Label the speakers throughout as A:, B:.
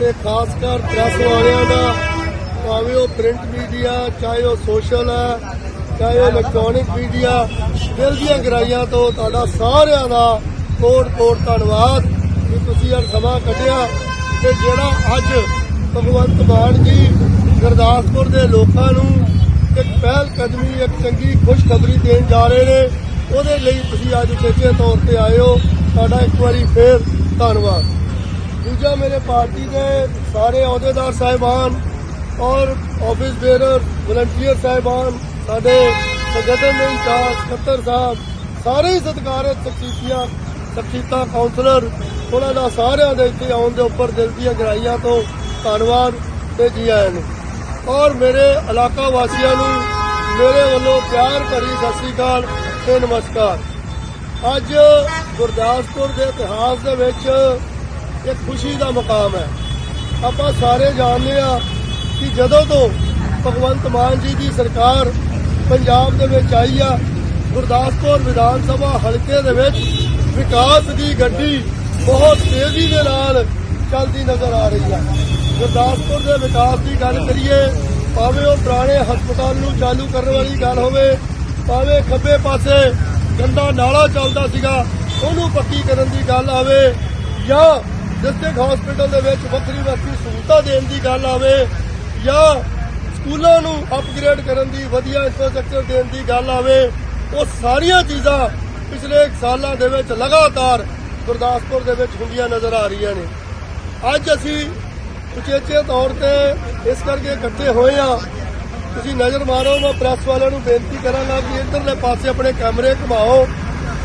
A: ਤੇ ਖਾਸ ਕਰ ਪ੍ਰੈਸ ਵਾਲਿਆਂ ਦਾ, ਭਾਵੇਂ ਉਹ ਪ੍ਰਿੰਟ ਮੀਡੀਆ ਚਾਹੇ ਉਹ ਸੋਸ਼ਲ ਹੈ, ਚਾਹੇ ਉਹ ਇਲੈਕਟ੍ਰੋਨਿਕ ਮੀਡੀਆ ਦਿਲ ਦੀਆਂ ਗਹਿਰਾਈਆਂ ਤੋਂ ਤੁਹਾਡਾ ਸਾਰਿਆਂ ਦਾ ਕੋਟ ਕੋਟ ਧੰਨਵਾਦ ਕਿ ਤੁਸੀਂ ਇਹ ਸਮਾਂ ਕੱਢਿਆ ਤੇ ਜਿਹੜਾ ਅੱਜ ਭਗਵੰਤ ਮਾਨ ਜੀ ਗੁਰਦਾਸਪੁਰ ਦੇ ਲੋਕਾਂ ਨੂੰ ਇੱਕ ਪਹਿਲ ਕਦਮੀ, ਇੱਕ ਚੰਗੀ ਖੁਸ਼ਖਬਰੀ ਦੇਣ ਜਾ ਰਹੇ ਨੇ, ਉਹਦੇ ਲਈ ਤੁਸੀਂ ਅੱਜ ਚੇਚੇ ਤੌਰ ਤੇ ਆਏ ਹੋ। ਤੁਹਾਡਾ ਇੱਕ ਵਾਰੀ ਫੇਰ ਧੰਨਵਾਦ। ਦੂਜਾ ਮੇਰੇ ਪਾਰਟੀ ਦੇ ਸਾਰੇ ਅਹੁਦੇਦਾਰ ਸਾਹਿਬਾਨ ਔਰ ਆਫਿਸ ਬੇਰਰ ਵਲੰਟੀਅਰ ਸਾਹਿਬਾਨ, ਸਾਡੇ ਸੰਗਠਨ ਦੇ ਇੰਚਾਰਜ, ਸਕੱਤਰ ਸਾਹਿਬ, ਸਾਰੇ ਹੀ ਸਤਿਕਾਰਤ ਸ਼ਖਸੀਅਤਾਂ ਸ਼ਖਸੀਅਤਾਂ ਕਾਉਂਸਲਰ ਉਹਨਾਂ ਦਾ ਸਾਰਿਆਂ ਦੇ ਇੱਥੇ ਆਉਣ ਦੇ ਉੱਪਰ ਦਿਲ ਦੀਆਂ ਗਹਿਰਾਈਆਂ ਤੋਂ ਧੰਨਵਾਦ ਤੇ ਜੀ ਆਇਆਂ ਨੂੰ। ਔਰ ਮੇਰੇ ਇਲਾਕਾ ਵਾਸੀਆਂ ਨੂੰ ਮੇਰੇ ਵੱਲੋਂ ਪਿਆਰ ਭਰੀ ਸਤਿ ਸ੍ਰੀ ਅਕਾਲ ਤੇ ਨਮਸਕਾਰ। ਅੱਜ ਗੁਰਦਾਸਪੁਰ ਦੇ ਇਤਿਹਾਸ ਦੇ ਵਿੱਚ ਇਹ ਖੁਸ਼ੀ ਦਾ ਮਕਾਮ ਹੈ। ਆਪਾਂ ਸਾਰੇ ਜਾਣਦੇ ਆ ਕਿ ਜਦੋਂ ਤੋਂ ਭਗਵੰਤ ਮਾਨ ਜੀ ਦੀ ਸਰਕਾਰ ਪੰਜਾਬ ਦੇ ਵਿੱਚ ਆਈ ਆ, ਗੁਰਦਾਸਪੁਰ ਵਿਧਾਨ ਸਭਾ ਹਲਕੇ ਦੇ ਵਿੱਚ ਵਿਕਾਸ ਦੀ ਗੱਡੀ ਬਹੁਤ ਤੇਜ਼ੀ ਦੇ ਨਾਲ ਚੱਲਦੀ ਨਜ਼ਰ ਆ ਰਹੀ ਆ। ਗੁਰਦਾਸਪੁਰ ਦੇ ਵਿਕਾਸ ਦੀ ਗੱਲ ਕਰੀਏ, ਭਾਵੇਂ ਉਹ ਪੁਰਾਣੇ ਹਸਪਤਾਲ ਨੂੰ ਚਾਲੂ ਕਰਨ ਵਾਲੀ ਗੱਲ ਹੋਵੇ, ਭਾਵੇਂ ਖੱਬੇ ਪਾਸੇ ਗੰਦਾ ਨਾਲਾ ਚੱਲਦਾ ਸੀਗਾ, ਉਹਨੂੰ ਪੱਕੀ ਕਰਨ ਦੀ ਗੱਲ ਆਵੇ ਜਾਂ ਡਿਸਟ੍ਰਿਕਟ ਹਸਪੀਟਲ ਦੇ ਵਿੱਚ ਵੱਖਰੀ ਵੱਖਰੀ ਸਹੂਲਤਾਂ ਦੇਣ ਦੀ ਗੱਲ ਆਵੇ ਜਾਂ ਸਕੂਲਾਂ ਨੂੰ ਅਪਗ੍ਰੇਡ ਕਰਨ ਦੀ ਵਧੀਆ ਇਨਫਰਾਸਟ੍ਰਕਚਰ ਦੇਣ ਦੀ ਗੱਲ ਆਵੇ, ਉਹ ਸਾਰੀਆਂ ਚੀਜ਼ਾਂ ਪਿਛਲੇ ਇੱਕ ਸਾਲਾਂ ਦੇ ਵਿੱਚ ਲਗਾਤਾਰ ਗੁਰਦਾਸਪੁਰ ਦੇ ਵਿੱਚ ਹੁੰਦੀਆਂ ਨਜ਼ਰ ਆ ਰਹੀਆਂ ਨੇ। ਅੱਜ ਅਸੀਂ ਉਚੇਚੇ ਤੌਰ ਤੇ ਇਸ ਕਰਕੇ ਇਕੱਠੇ ਹੋਏ ਆ ਤੁਸੀਂ ਨਜ਼ਰ ਮਾਰੋ, ਮੈਂ ਪ੍ਰੈਸ ਵਾਲਿਆਂ ਨੂੰ ਬੇਨਤੀ ਕਰਾਂਗਾ ਕਿ ਇਧਰਲੇ ਪਾਸੇ ਆਪਣੇ ਕੈਮਰੇ ਘੁਮਾਓ।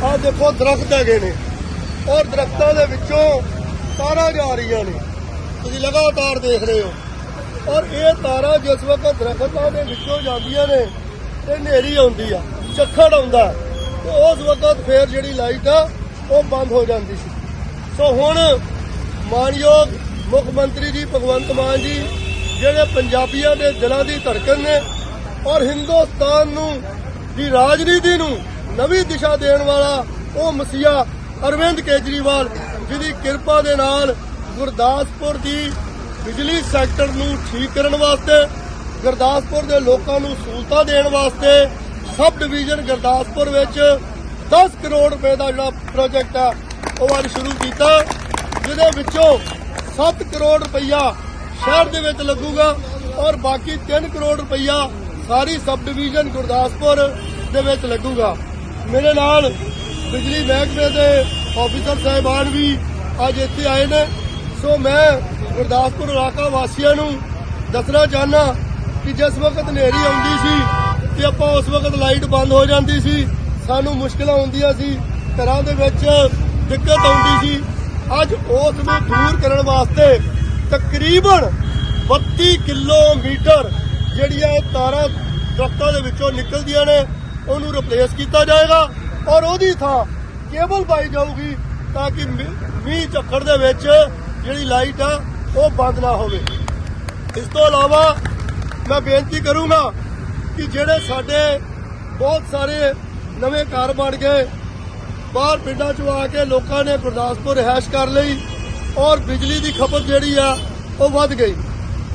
A: ਆਹ ਦੇਖੋ ਦਰਖਤ ਹੈਗੇ ਨੇ ਔਰ ਦਰਖਤਾਂ ਦੇ ਵਿੱਚੋਂ ਤਾਰਾਂ ਜਾ ਰਹੀਆਂ ਨੇ। ਤੁਸੀਂ ਲਗਾਤਾਰ ਦੇਖ ਰਹੇ ਹੋ। ਔਰ ਇਹ ਤਾਰਾਂ ਜਿਸ ਵਕਤ ਦਰਖਤਾਂ ਦੇ ਵਿੱਚੋਂ ਜਾਂਦੀਆਂ ਨੇ, ਤੇ ਹਨੇਰੀ ਆਉਂਦੀ ਆ ਚੱਖੜ ਆਉਂਦਾ। ਤੇ ਉਸ ਵਕਤ ਫੇਰ ਜਿਹੜੀ ਲਾਈਟ ਆ, ਉਹ ਬੰਦ ਹੋ ਜਾਂਦੀ ਸੀ। ਸੋ ਹੁਣ ਮਾਨਯੋਗ ਮੁੱਖ ਮੰਤਰੀ ਜੀ ਭਗਵੰਤ ਮਾਨ ਜੀ, ਜਿਹੜੇ ਪੰਜਾਬੀਆਂ ਦੇ ਦਿਲਾਂ ਦੀ ਧੜਕਣ ਨੇ, ਔਰ ਹਿੰਦੁਸਤਾਨ ਨੂੰ, ਦੀ ਰਾਜਨੀਤੀ ਨੂੰ ਨਵੀਂ ਦਿਸ਼ਾ ਦੇਣ ਵਾਲਾ ਉਹ ਮਸੀਹਾ ਅਰਵਿੰਦ ਕੇਜਰੀਵਾਲ ਜਿਹਦੀ ਕਿਰਪਾ ਦੇ ਨਾਲ ਗੁਰਦਾਸਪੁਰ ਦੀ ਬਿਜਲੀ ਸੈਕਟਰ ਨੂੰ ਠੀਕ ਕਰਨ ਵਾਸਤੇ, ਗੁਰਦਾਸਪੁਰ ਦੇ ਲੋਕਾਂ ਨੂੰ ਸਹੂਲਤਾਂ ਦੇਣ ਵਾਸਤੇ ਸਬ ਡਿਵੀਜ਼ਨ ਗੁਰਦਾਸਪੁਰ ਵਿੱਚ 10 ਕਰੋੜ ਰੁਪਏ ਦਾ ਜਿਹੜਾ ਪ੍ਰੋਜੈਕਟ ਆ ਉਹ ਅੱਜ ਸ਼ੁਰੂ ਕੀਤਾ। ਜਿਹਦੇ ਵਿੱਚੋਂ 7 ਕਰੋੜ ਰੁਪਈਆ ਸ਼ਹਿਰ ਦੇ ਵਿੱਚ ਲੱਗੂਗਾ ਔਰ ਬਾਕੀ 3 ਕਰੋੜ ਰੁਪਈਆ ਸਾਰੀ ਸਬ ਡਿਵੀਜ਼ਨ ਗੁਰਦਾਸਪੁਰ ਦੇ ਵਿੱਚ ਲੱਗੂਗਾ। ਮੇਰੇ ਨਾਲ ਬਿਜਲੀ ਮਹਿਕਮੇ ਦੇ ਆਫੀਸਰ ਸਾਹਿਬਾਨ ਵੀ ਅੱਜ ਇੱਥੇ ਆਏ ਨੇ। ਸੋ ਮੈਂ ਗੁਰਦਾਸਪੁਰ ਇਲਾਕਾ ਵਾਸੀਆਂ ਨੂੰ ਦੱਸਣਾ ਚਾਹਨਾ ਕਿ ਜਿਸ ਵਕਤ ਹਨੇਰੀ ਆਉਂਦੀ ਸੀ ਤੇ ਆਪਾਂ ਉਸ ਵਕਤ ਲਾਈਟ ਬੰਦ ਹੋ ਜਾਂਦੀ ਸੀ, ਸਾਨੂੰ ਮੁਸ਼ਕਲਾਂ ਆਉਂਦੀਆਂ ਸੀ, ਘਰਾਂ ਦੇ ਵਿੱਚ ਦਿੱਕਤ ਆਉਂਦੀ ਸੀ। ਅੱਜ ਉਸ ਨੂੰ ਦੂਰ ਕਰਨ ਵਾਸਤੇ ਤਕਰੀਬਨ 32 ਕਿਲੋਮੀਟਰ ਜਿਹੜੀਆਂ ਤਾਰਾਂ ਦਰਖਤਾਂ ਦੇ ਵਿੱਚੋਂ ਨਿਕਲਦੀਆਂ ਨੇ, ਉਹਨੂੰ ਰਿਪਲੇਸ ਕੀਤਾ ਜਾਏਗਾ ਔਰ ਉਹਦੀ ਥਾਂ ਕੇਬਲ ਪਾਈ ਜਾਊਗੀ ਤਾਂ ਕਿ ਮੀਂਹ ਝੱਖੜ ਦੇ ਵਿੱਚ ਜਿਹੜੀ ਲਾਈਟ ਆ, ਉਹ ਬੰਦ ਨਾ ਹੋਵੇ। ਇਸ ਤੋਂ ਇਲਾਵਾ ਮੈਂ ਬੇਨਤੀ ਕਰੂੰਗਾ ਕਿ ਜਿਹੜੇ ਸਾਡੇ ਬਹੁਤ ਸਾਰੇ ਨਵੇਂ ਘਰ ਬਣ ਗਏ, ਬਾਹਰ ਪਿੰਡਾਂ ਚੋਂ ਆ ਕੇ ਲੋਕਾਂ ਨੇ ਗੁਰਦਾਸਪੁਰ ਰਹਿائش ਕਰ ਲਈ ਔਰ ਬਿਜਲੀ ਦੀ ਖਪਤ ਜਿਹੜੀ ਆ, ਉਹ ਵੱਧ ਗਈ।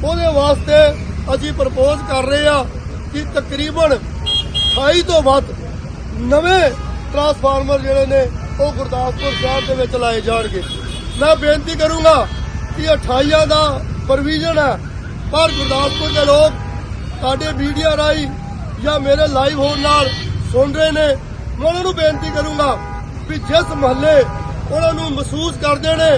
A: ਉਹਦੇ ਵਾਸਤੇ ਅਸੀਂ ਪ੍ਰਪੋਜ਼ ਕਰ ਰਹੇ ਆ ਕਿ ਤਕਰੀਬਨ 28 ਤੋਂ ਵੱਧ ਨਵੇਂ ਟਰਾਂਸਫਾਰਮਰ ਜਿਹੜੇ ਨੇ, ਉਹ ਗੁਰਦਾਸਪੁਰ ਸ਼ਹਿਰ ਦੇ ਵਿੱਚ ਲਾਏ ਜਾਣਗੇ। ਮੈਂ ਬੇਨਤੀ ਕਰੂੰਗਾ ਕਿ 28 ਦਾ ਪ੍ਰੋਵੀਜ਼ਨ ਹੈ, ਪਰ ਗੁਰਦਾਸਪੁਰ ਦੇ ਲੋਕ ਸਾਡੇ ਮੀਡੀਆ ਰਾਹੀਂ ਜਾਂ ਮੇਰੇ ਲਾਈਵ ਹੋਣ ਨਾਲ ਸੁਣ ਰਹੇ ਨੇ। ਮੈਂ ਉਹਨਾਂ ਨੂੰ ਬੇਨਤੀ ਕਰੂੰਗਾ ਵੀ ਜਿਸ ਮਹੱਲੇ ਉਹਨਾਂ ਨੂੰ ਮਹਿਸੂਸ ਕਰਦੇ ਨੇ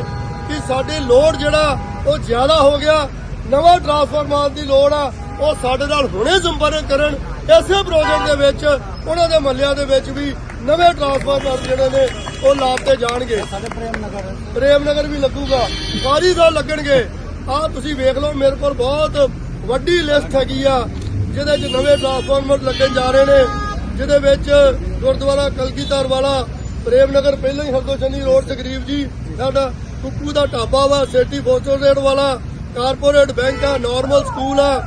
A: ਕਿ ਸਾਡੇ ਲੋਡ ਜਿਹੜਾ, ਉਹ ਜ਼ਿਆਦਾ ਹੋ ਗਿਆ, ਨਵਾਂ ਟਰਾਂਸਫਾਰਮਰ ਦੀ ਲੋੜ ਆ, ਉਹ ਸਾਡੇ ਨਾਲ ਹੁਣੇ ਸੰਪਰਕ ਕਰਨ। ਇਸੇ ਪ੍ਰੋਜੈਕਟ ਦੇ ਵਿੱਚ, ਉਹਨਾਂ ਦੇ ਮਹੱਲਿਆਂ ਦੇ ਵਿੱਚ ਵੀ ਨਵੇਂ ਟਰਾਂਸਫਾਰਮਰ ਜਿਹੜੇ ਨੇ ਉਹ ਲਾਤੇ ਜਾਣਗੇ।
B: ਸਾਡੇ ਪ੍ਰੇਮ ਨਗਰ
A: ਪ੍ਰੇਮ ਨਗਰ ਵੀ ਲੱਗੂਗਾ। ਸਾਰੀ ਦਾ ਲੱਗਣਗੇ। ਆਹ ਤੁਸੀਂ ਵੇਖ ਲਓ ਮੇਰੇ ਕੋਲ ਬਹੁਤ ਵੱਡੀ ਲਿਸਟ ਹੈਗੀ ਆ ਜਿਹਦੇ 'ਚ ਨਵੇਂ ਟਰਾਂਸਫਾਰਮਰ ਲੱਗਣ ਜਾ ਰਹੇ ਨੇ ਜਿਹਦੇ ਵਿੱਚ ਗੁਰਦੁਆਰਾ ਕਲਗੀਧਰ ਵਾਲਾ ਪ੍ਰੇਮ ਨਗਰ ਪਹਿਲਾਂ ਹੀ ਹਰਦੋਸ਼ਨੀ ਰੋਡ ਤਕਰੀਬ ਜੀ ਸਾਡਾ ਕੁੱਕੂ ਦਾ ਢਾਬਾ ਵਾ ਸੇਟੀ ਰੇਡ ਵਾਲਾ ਕਾਰਪੋਰੇਟ ਬੈਂਕ ਆ ਨਾਰਮਲ ਸਕੂਲ ਆ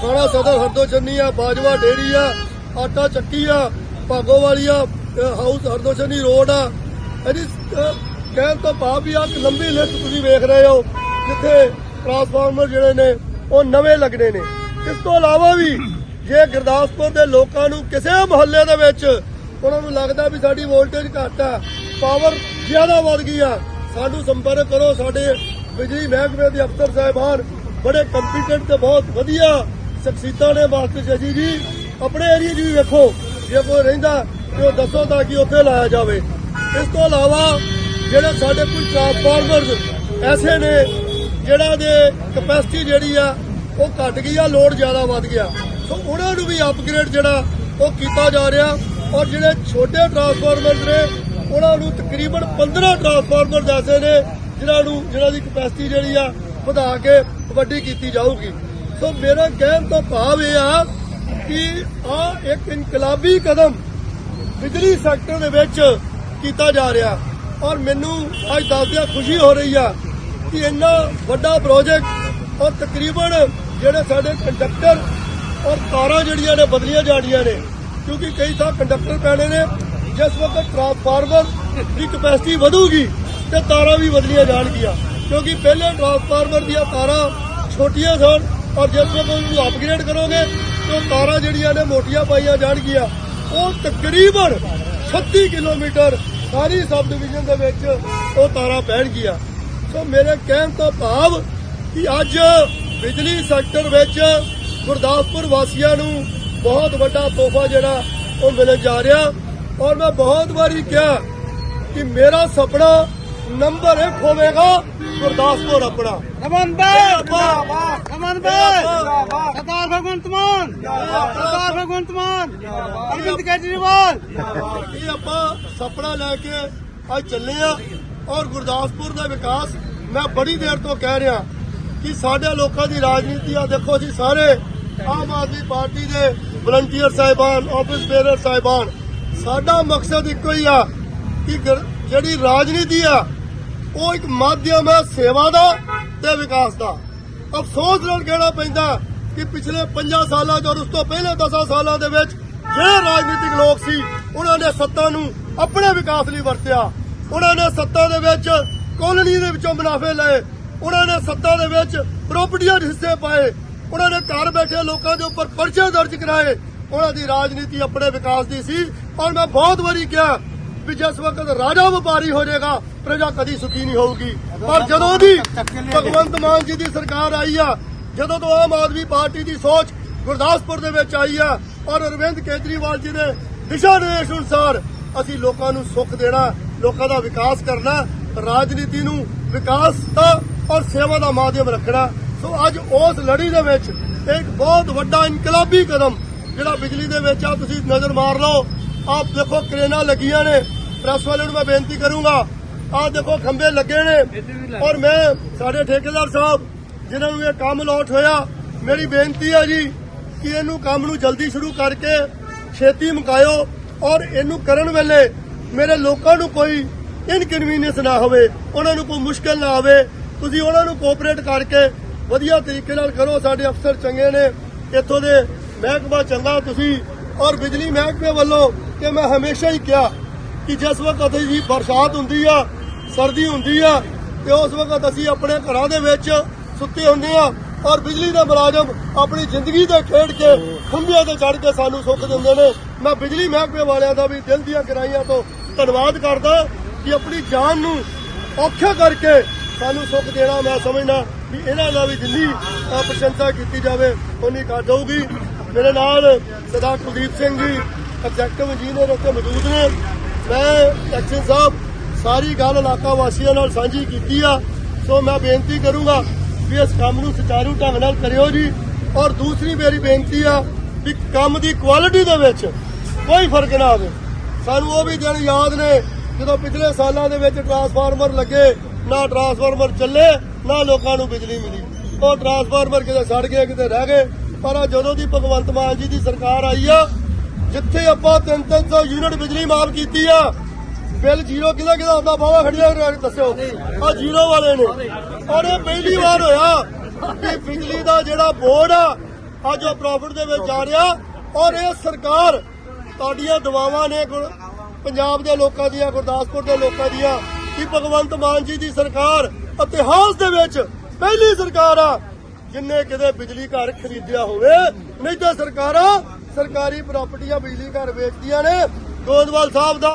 A: ਥਾਣਾ ਸਦਰ ਹਰਦੋਸ਼ਨੀ ਆ ਬਾਜਵਾ ਡੇਰੀ ਆ ਆਟਾ ਚੱਕੀ ਆ ਭਾਗੋ ਵਾਲੀ ਆ ਹਾਊਸ ਹਰਦੋਸ਼ਨੀ ਰੋਡ ਆ। ਇਹਦੀ ਕਹਿਣ ਤੋਂ ਭਾਵ ਵੀ ਆ ਇੱਕ ਲੰਬੀ ਲਿਸਟ ਤੁਸੀਂ ਵੇਖ ਰਹੇ ਹੋ, ਜਿੱਥੇ ਟਰਾਂਸਫਾਰਮਰ ਜਿਹੜੇ ਨੇ, ਉਹ ਨਵੇਂ ਲੱਗਣੇ ਨੇ। ਇਸ ਤੋਂ ਇਲਾਵਾ ਵੀ ਜੇ ਗੁਰਦਾਸਪੁਰ ਦੇ ਲੋਕਾਂ ਨੂੰ ਕਿਸੇ ਮੁਹੱਲੇ ਦੇ ਵਿੱਚ ਉਹਨਾਂ ਨੂੰ ਲੱਗਦਾ ਵੀ ਸਾਡੀ ਵੋਲਟੇਜ ਘੱਟ ਆ ਪਾਵਰ ਜ਼ਿਆਦਾ ਵੱਧ ਗਈ ਆ, ਸਾਨੂੰ ਸੰਪਰਕ ਕਰੋ, ਸਾਡੇ ਬਿਜਲੀ ਮਹਿਕਮੇ ਦੇ ਅਫਸਰ ਸਾਹਿਬਾਨ ਬੜੇ ਕੰਪੀਟੈਂਟ ਤੇ ਬਹੁਤ ਵਧੀਆ ਸ਼ਖਸੀਅਤਾਂ ਨੇ ਵਾਸਤੇ ਸ਼ਸ਼ੀ ਜੀ। ਆਪਣੇ ਏਰੀਆ 'ਚ ਵੀ ਵੇਖੋ, ਜੇ ਕੋਈ ਰਹਿੰਦਾ ਤੇ ਉਹ ਦੱਸੋ ਤਾਂ ਕਿ ਉੱਥੇ ਲਾਇਆ ਜਾਵੇ। ਇਸ ਤੋਂ ਇਲਾਵਾ ਜਿਹੜੇ ਸਾਡੇ ਕੁਝ ਟਰਾਂਸਫਾਰਮਰਸ ਐਸੇ ਨੇ, ਜਿਹੜਾ ਦੇ ਕਪੈਸਿਟੀ ਜਿਹੜੀ ਆ, ਉਹ ਘਟ ਗਈ ਆ ਲੋਡ ਜ਼ਿਆਦਾ ਵੱਧ ਗਿਆ। ਸੋ ਉਹਨਾਂ ਨੂੰ ਵੀ ਅਪਗ੍ਰੇਡ ਜਿਹੜਾ ਉਹ ਕੀਤਾ ਜਾ ਰਿਹਾ। ਔਰ ਜਿਹੜੇ ਛੋਟੇ ਟਰਾਂਸਫਾਰਮਰਸ ਨੇ, ਉਹਨਾਂ ਨੂੰ ਤਕਰੀਬਨ 15 ਟਰਾਂਸਫਾਰਮਰ ਐਸੇ ਨੇ, ਜਿਨ੍ਹਾਂ ਨੂੰ ਜਿਹਨਾਂ ਦੀ ਕਪੈਸਿਟੀ ਜਿਹੜੀ ਆ ਵਧਾ ਕੇ ਵੱਡੀ ਕੀਤੀ ਜਾਊਗੀ। ਸੋ ਮੇਰਾ ਕਹਿਣ ਤੋਂ ਭਾਵ ਇਹ ਆ ਕਿ ਆ ਇੱਕ ਇਨਕਲਾਬੀ ਕਦਮ ਬਿਜਲੀ ਸੈਕਟਰ ਦੇ ਵਿੱਚ ਕੀਤਾ ਜਾ ਰਿਹਾ ਔਰ ਮੈਨੂੰ ਅੱਜ ਦੱਸਦਿਆਂ ਖੁਸ਼ੀ ਹੋ ਰਹੀ ਆ ਕਿ ਇੰਨਾ ਵੱਡਾ ਪ੍ਰੋਜੈਕਟ ਔਰ ਤਕਰੀਬਨ ਜਿਹੜੇ ਸਾਡੇ ਕੰਡਕਟਰ ਔਰ ਤਾਰਾਂ ਜਿਹੜੀਆਂ ਨੇ ਬਦਲੀਆਂ ਜਾਣੀਆਂ ਨੇ, ਕਿਉਂਕਿ ਕਈ ਥਾਂ ਕੰਡਕਟਰ ਪੈਣੇ ਨੇ, ਜਿਸ ਵਕਤ ਟਰਾਂਸਫਾਰਮਰ ਦੀ ਕਪੈਸਿਟੀ ਵਧੂਗੀ ਤੇ ਤਾਰਾਂ ਵੀ ਬਦਲੀਆਂ ਜਾਣਗੀਆਂ, ਕਿਉਂਕਿ ਪਹਿਲੇ ਟਰਾਂਸਫਾਰਮਰ ਦੀਆਂ ਤਾਰਾਂ ਛੋਟੀਆਂ ਸਨ ਔਰ ਜਿਸ ਵਕਤ ਉਹਨੂੰ ਅਪਗ੍ਰੇਡ ਕਰੋਗੇ ਤੇ ਉਹ ਤਾਰਾਂ ਜਿਹੜੀਆਂ ਨੇ ਮੋਟੀਆਂ ਪਾਈਆਂ ਜਾਣਗੀਆਂ। ਉਹ ਤਕਰੀਬਨ 36 ਕਿਲੋਮੀਟਰ ਸਾਰੀ ਸਬ ਡਿਵੀਜ਼ਨ ਦੇ ਵਿੱਚ ਉਹ ਤਾਰਾਂ ਪੈਣਗੀਆਂ ਸੋ ਮੇਰੇ ਕਹਿਣ ਤੋਂ ਭਾਵ ਕਿ ਅੱਜ ਬਿਜਲੀ ਸੈਕਟਰ ਵਿੱਚ ਗੁਰਦਾਸਪੁਰ ਵਾਸੀਆਂ ਨੂੰ ਬਹੁਤ ਵੱਡਾ ਤੋਹਫਾ ਜਿਹੜਾ ਉਹ ਮਿਲਣ ਜਾ ਰਿਹਾ। ਔਰ ਮੈਂ ਬਹੁਤ ਵਾਰੀ ਕਿਹਾ ਕਿ ਮੇਰਾ ਸੁਪਨਾ ਨੰਬਰ 1 ਹੋਵੇਗਾ ਗੁਰਦਾਸਪੁਰ ਆਪਣਾ।
B: ਨਮਨ
A: ਜਿੰਦਾਬਾਦ।
B: ਨਮਨ
A: ਜਿੰਦਾਬਾਦ।
B: ਸਰਦਾਰ ਭਗਵੰਤ ਮਾਨ! ਸਰਦਾਰ ਭਗਵੰਤ ਮਾਨ! ਅਰਵਿੰਦ ਕੇਜਰੀਵਾਲ!
A: ਇਹ ਆਪਾਂ ਸੁਪਨਾ ਲੈ ਕੇ ਅੱਜ ਚੱਲੇ ਆ ਔਰ ਗੁਰਦਾਸਪੁਰ ਦਾ ਵਿਕਾਸ ਮੈਂ ਬੜੀ ਦੇਰ ਤੋਂ ਕਹਿ ਰਿਹਾ ਕਿ ਸਾਡੇ ਲੋਕਾਂ ਦੀ ਰਾਜਨੀਤੀ ਆ ਦੇਖੋ ਜੀ ਸਾਰੇ ਆਮ ਆਦਮੀ ਪਾਰਟੀ ਦੇ ਵਲੰਟੀਅਰ ਸਾਹਿਬਾਨ ਆਫਿਸ ਬੇਅਰਰ ਸਾਹਿਬਾਨ। ਸਾਡਾ ਮਕਸਦ ਇੱਕੋ ਹੀ ਆ ਕਿ ਜਿਹੜੀ ਰਾਜਨੀਤੀ ਆ ਉਹ ਇੱਕ ਮਾਧਿਅਮ ਹੈ ਸੇਵਾ ਦਾ ਤੇ ਵਿਕਾਸ ਦਾ। ਅਫਸੋਸ ਨਾਲ ਕਹਿਣਾ ਪੈਂਦਾ ਕਿ ਪਿਛਲੇ 5 ਸਾਲਾਂ 'ਚ ਉਸ ਤੋਂ ਪਹਿਲੇ 10 ਸਾਲਾਂ ਦੇ ਵਿੱਚ ਜਿਹੜੇ ਰਾਜਨੀਤਿਕ ਲੋਕ ਸੀ, ਉਹਨਾਂ ਨੇ ਸੱਤਾ ਨੂੰ ਆਪਣੇ ਵਿਕਾਸ ਲਈ ਵਰਤਿਆ। ਉਹਨਾਂ ਨੇ ਸੱਤਾ ਦੇ ਵਿੱਚ ਕਲੋਨੀ ਦੇ ਵਿੱਚੋਂ ਮੁਨਾਫੇ ਲਏ। ਉਹਨਾਂ ਨੇ ਸੱਤਾ ਦੇ ਵਿੱਚ ਪ੍ਰਾਪਰਟੀਆਂ 'ਚ ਹਿੱਸੇ ਪਾਏ। ਉਹਨਾਂ ਨੇ ਘਰ ਬੈਠੇ ਲੋਕਾਂ ਦੇ ਉੱਪਰ ਪਰਚੇ ਦਰਜ ਕਰਾਏ। ਉਹਨਾਂ ਦੀ ਰਾਜਨੀਤੀ ਆਪਣੇ ਵਿਕਾਸ ਦੀ ਸੀ। ਔਰ ਮੈਂ ਬਹੁਤ ਵਾਰੀ ਕਿਹਾ ਵੀ ਜਿਸ ਵਕਤ ਰਾਜਾ ਵਪਾਰੀ ਹੋ ਜਾਏਗਾ, ਪ੍ਰਜਾ ਕਦੀ ਸੁਖੀ ਨਹੀਂ ਹੋਊਗੀ। ਪਰ ਜਦੋਂ ਦੀ ਭਗਵੰਤ ਮਾਨ ਜੀ ਦੀ ਸਰਕਾਰ ਆਈ ਆ, ਜਦੋਂ ਤੋਂ ਆਮ ਆਦਮੀ ਪਾਰਟੀ ਦੀ ਸੋਚ ਗੁਰਦਾਸਪੁਰ ਦੇ ਵਿੱਚ ਆਈ ਆ, ਔਰ ਅਰਵਿੰਦ ਕੇਜਰੀਵਾਲ ਜੀ ਦੇ ਦਿਸ਼ਾ ਨਿਰਦੇਸ਼ ਅਨੁਸਾਰ ਅਸੀਂ ਲੋਕਾਂ ਨੂੰ ਸੁੱਖ ਦੇਣਾ, ਲੋਕਾਂ ਦਾ ਵਿਕਾਸ ਕਰਨਾ, ਰਾਜਨੀਤੀ ਨੂੰ ਵਿਕਾਸ ਦਾ ਔਰ ਸੇਵਾ ਦਾ ਮਾਧਿਅਮ ਰੱਖਣਾ। ਸੋ ਅੱਜ ਉਸ ਲੜੀ ਦੇ ਵਿੱਚ ਇੱਕ ਬਹੁਤ ਵੱਡਾ ਇਨਕਲਾਬੀ ਕਦਮ, ਜਿਹੜਾ ਬਿਜਲੀ ਦੇ ਵਿੱਚ ਆ, ਤੁਸੀਂ ਨਜ਼ਰ ਮਾਰ ਲਓ। ਆਪ ਦੇਖੋ ਕਰੇਨਾਂ ਲੱਗੀਆਂ ਨੇ। ਪ੍ਰੈਸ ਵਾਲਿਆਂ ਨੂੰ ਮੈਂ ਬੇਨਤੀ ਕਰੂੰਗਾ ਆਹ ਦੇਖੋ ਖੰਭੇ ਲੱਗੇ ਨੇ। ਔਰ ਮੈਂ ਸਾਡੇ ਠੇਕੇਦਾਰ ਸਾਹਿਬ ਜਿਨ੍ਹਾਂ ਨੂੰ ਇਹ ਕੰਮ ਲੋਟ ਹੋਇਆ ਮੇਰੀ ਬੇਨਤੀ ਹੈ ਜੀ ਕਿ ਇਹਨੂੰ ਕੰਮ ਨੂੰ ਜਲਦੀ ਸ਼ੁਰੂ ਕਰਕੇ ਛੇਤੀ ਮੁਕਾਇਓ ਔਰ ਇਹਨੂੰ ਕਰਨ ਵੇਲੇ ਮੇਰੇ ਲੋਕਾਂ ਨੂੰ ਕੋਈ ਇਨਕਨਵੀਨੀਅੰਸ ਨਾ ਹੋਵੇ ਉਹਨਾਂ ਨੂੰ ਕੋਈ ਮੁਸ਼ਕਲ ਨਾ ਆਵੇ। ਤੁਸੀਂ ਉਹਨਾਂ ਨੂੰ ਕੋਆਪਰੇਟ ਕਰਕੇ ਵਧੀਆ ਤਰੀਕੇ ਨਾਲ ਕਰੋ ਸਾਡੇ ਅਫਸਰ ਚੰਗੇ ਨੇ। ਇੱਥੋਂ ਦੇ ਮਹਿਕਮਾ ਚੰਗਾ ਤੁਸੀਂ ਔਰ ਬਿਜਲੀ ਮਹਿਕਮੇ ਵੱਲੋਂ ਕਿ ਮੈਂ ਹਮੇਸ਼ਾ ਹੀ ਕਿਹਾ ਕਿ ਜਿਸ ਵਕਤ ਜੀ ਬਰਸਾਤ ਹੁੰਦੀ ਆ, ਸਰਦੀ ਹੁੰਦੀ ਆ, ਤੇ ਉਸ ਵਕਤ ਅਸੀਂ ਆਪਣੇ ਘਰਾਂ ਦੇ ਵਿੱਚ ਸੁੱਤੇ ਹੁੰਦੇ ਆ ਔਰ ਬਿਜਲੀ ਦੇ ਮੁਲਾਜ਼ਮ ਆਪਣੀ ਜ਼ਿੰਦਗੀ ਦੇ ਖੇਡ ਕੇ, ਖੰਭਿਆਂ ਤੇ ਚੜ੍ਹ ਕੇ ਸਾਨੂੰ ਸੁੱਖ ਦਿੰਦੇ ਨੇ। ਮੈਂ ਬਿਜਲੀ ਮਹਿਕਮੇ ਵਾਲਿਆਂ ਦਾ ਵੀ ਦਿਲ ਦੀਆਂ ਗਰਾਈਆਂ ਤੋਂ ਧੰਨਵਾਦ ਕਰਦਾ ਕਿ ਆਪਣੀ ਜਾਨ ਨੂੰ ਔਖਾ ਕਰਕੇ ਸਾਨੂੰ ਸੁੱਖ ਦੇਣਾ ਮੈਂ ਸਮਝਦਾ ਵੀ ਇਹਨਾਂ ਦਾ ਵੀ ਜਿੰਨੀ ਪ੍ਰਸ਼ੰਸਾ ਕੀਤੀ ਜਾਵੇ ਉਨੀ ਕਰ ਜਾਊਗੀ ਮੇਰੇ ਨਾਲ ਸਰਦਾਰ ਕੁਲਦੀਪ ਸਿੰਘ ਜੀ ਐਗਜ਼ੈਕਟਿਵ ਇੰਜੀਨੀਅਰ ਇੱਥੇ ਮੌਜੂਦ ਨੇ। ਮੈਂ ਐਕਸ਼ਨ ਸਾਹਿਬ, ਸਾਰੀ ਗੱਲ ਇਲਾਕਾ ਵਾਸੀਆਂ ਨਾਲ ਸਾਂਝੀ ਕੀਤੀ ਆ। ਸੋ ਮੈਂ ਬੇਨਤੀ ਕਰੂੰਗਾ ਵੀ ਇਸ ਕੰਮ ਨੂੰ ਸੁਚਾਰੂ ਢੰਗ ਨਾਲ ਕਰਿਓ ਜੀ। ਔਰ ਦੂਸਰੀ ਮੇਰੀ ਬੇਨਤੀ ਆ ਵੀ ਕੰਮ ਦੀ ਕੁਆਲਿਟੀ ਦੇ ਵਿੱਚ ਕੋਈ ਫ਼ਰਕ ਨਾ ਆਵੇ। ਸਾਨੂੰ ਉਹ ਵੀ ਦਿਨ ਯਾਦ ਨੇ ਜਦੋਂ ਪਿਛਲੇ ਸਾਲਾਂ ਦੇ ਵਿੱਚ ਟਰਾਂਸਫਾਰਮਰ ਲੱਗੇ, ਨਾ ਟਰਾਂਸਫਾਰਮਰ ਚੱਲੇ, ਨਾ ਲੋਕਾਂ ਨੂੰ ਬਿਜਲੀ ਮਿਲੀ। ਉਹ ਟਰਾਂਸਫਾਰਮਰ ਕਿਤੇ ਸੜ ਗਏ, ਕਿਤੇ ਰਹਿ ਗਏ। ਪਰ ਜਦੋਂ ਦੀ ਭਗਵੰਤ ਮਾਨ ਜੀ ਦੀ ਸਰਕਾਰ ਆਈ ਆ ਜਿੱਥੇ ਆਪਾਂ 3-300 ਯੂਨਿਟ ਬਿਜਲੀ ਮਾਫ ਕੀਤੀ ਆ, ਬਿੱਲ ਜ਼ੀਰੋ ਕਿਹਦਾ ਕਿਹਦਾ ਆਉਂਦਾ ਬਾਵਾ ਖੜੀਆਂ ਦੱਸਿਓ। ਆ ਜ਼ੀਰੋ ਵਾਲੇ ਨੇ। ਔਰ ਇਹ ਪਹਿਲੀ ਵਾਰ ਹੋਇਆ ਕਿ ਬਿਜਲੀ ਦਾ ਜਿਹੜਾ ਬੋਰਡ ਆ ਅੱਜ ਉਹ ਪ੍ਰੋਫਿਟ ਦੇ ਵਿੱਚ ਜਾ ਰਿਹਾ, ਔਰ ਇਹ ਸਰਕਾਰ ਤੁਹਾਡੀਆਂ ਦਵਾਵਾਂ ਨੇ ਪੰਜਾਬ ਦੇ ਲੋਕਾਂ ਦੀਆਂ, ਗੁਰਦਾਸਪੁਰ ਦੇ ਲੋਕਾਂ ਦੀਆਂ, ਕਿ ਭਗਵੰਤ ਮਾਨ ਜੀ ਦੀ ਸਰਕਾਰ ਇਤਿਹਾਸ ਦੇ ਵਿੱਚ ਪਹਿਲੀ ਸਰਕਾਰ ਆ, ਜਿੰਨੇ ਕਿਤੇ ਬਿਜਲੀ ਘਰ ਖਰੀਦਿਆ ਹੋਵੇ, ਨਹੀਂ ਤਾਂ ਸਰਕਾਰਾਂ ਸਰਕਾਰੀ ਪ੍ਰਾਪਰਟੀਆਂ ਬਿਜਲੀ ਘਰ ਵੇਚਦੀਆਂ ਨੇ। ਗੋਦਵਾਲ ਸਾਹਿਬ ਦਾ